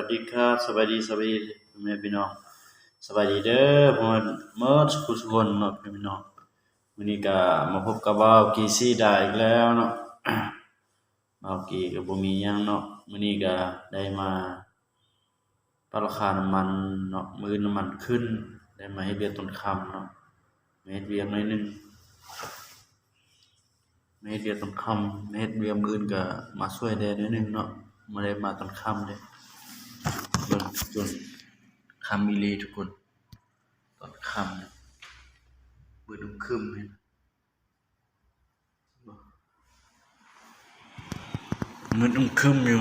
วัสดีครับสวัสดีสวัสดีแม่พี่น้องสวัสดีเด้อพ่อเมื่อสุขสุขคนเนาะพี่น้องวันนี้ก็มาพบกับบ่าวกีซีไดาอีกแล้วเนาะบ่าวกีก็บ่มีหยังเนาะมื้อนี้ก็ได้มาปรับราคาน้ำมันเนาะมื้อน้ำมันขึ้น ได้มาเฮ็ดเวียกตอนคำเนาะเฮ็ดเวียกหน่อยหนึงเฮ็ดเวียกตอนคำมาเฮ็ดเวียกมื้อก็มาช่วยได้หน่อยนึงเนาะบ่ได้มาตอนคำเด้ จนจนคำอีหลีทุกคน ตอนคำเนี่ยมืดอึมครึมเลยมืดอึมครึมอยู่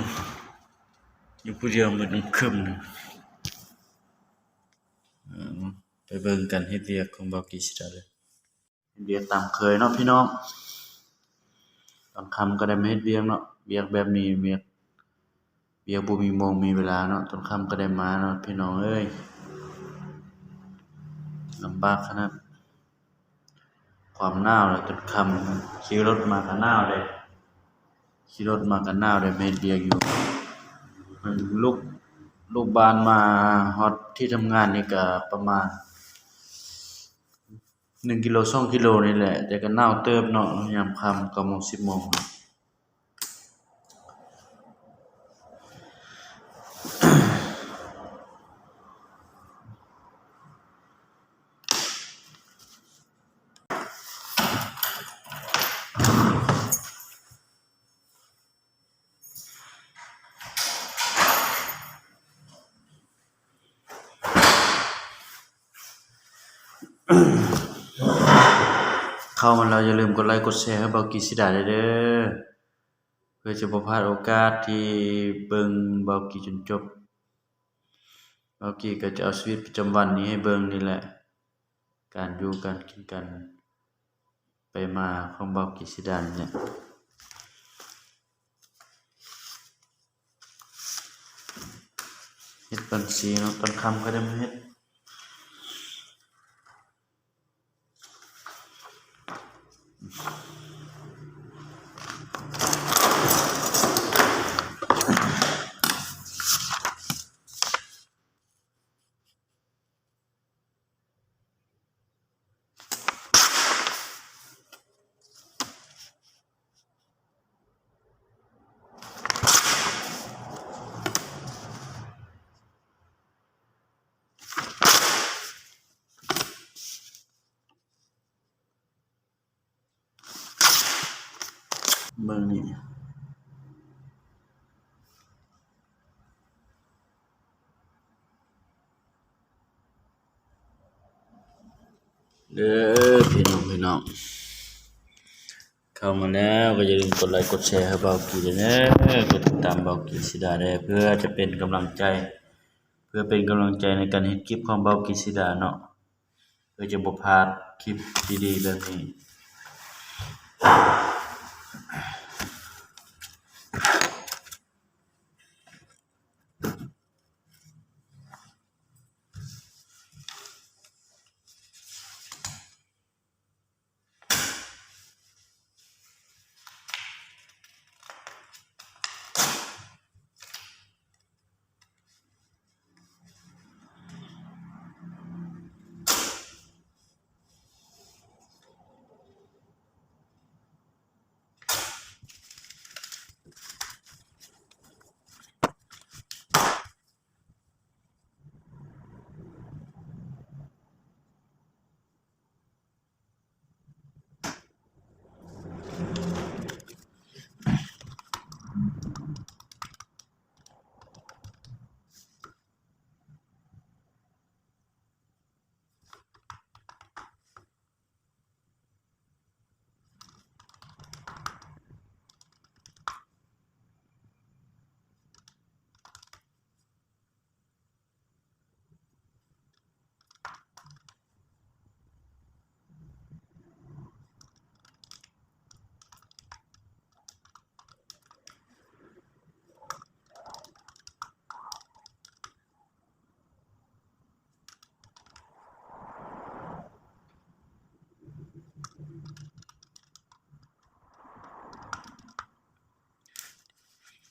อยู่ผู้เดียวมืดอึมครึมนะเออไปเบิ่งกันเฮ็ดเวียกของบ่าวกีสิดาเลยเฮ็ดเวียกตามเคยเนาะพี่น้องตอนคำก็ได้ไมาเฮ็ดเวียกเนาะเวียกแบบนี้เวียก เวียบ่มีโมงมีเวลาเนาะตอนค่ำก็ได้มาเนาะพี่น้องเอ้ยลำบากขนาดความหนาวแล้วตอนค่ำขี่รถมาก็หนาวเลยขี่รถมาก็หนาวเลยเฮ็ดเวียอยู่ลูกลูกบ้านมาฮอดที่ทำงานนี่ก็ประมาณ1กิโล2กิโลนี่แหละ แต่ก็หนาวเติบเนาะยามค่ำ9โมอง10โมง เข้ามาแล้วอย่าลืมกดไลค์กดแชร์ให้เบากีสิดาด้เด้อเพื่อจะบ่พลาดโอกาสที่เบิ่งเบากีจนจบเบากีก็จะเอาชีวิตประจำวันนี้ให้เบิ่งนี่แหละ การอยู่การกินกัน ไปมาของเบากีสิดานี่แหละเฮ็ดบัญชีเนาะตอนค่ำก็ได้มาเฮ็ด เบิ่งนี่เด้อพี่น้องพี่น้องเข้ามาแล้วก็อย่าลืมกดไลค์กดแชร์ให้เบากีด้วยนะกดติดตามเบากีสิดาได้เพื่อจะเป็นกำลังใจ เพื่อเป็นกำลังใจในการเฮ็ดคลิปของเบากีสิดาเนาะเพื่อจะบ่พาดคลิปดีๆแบบนี้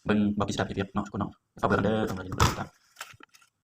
เบิ่งบ่กิจสดาเฮ็ดเวียกเนาะทุกคนเนาะฝากเบิ่งเด้อสำหรับยินดีครับ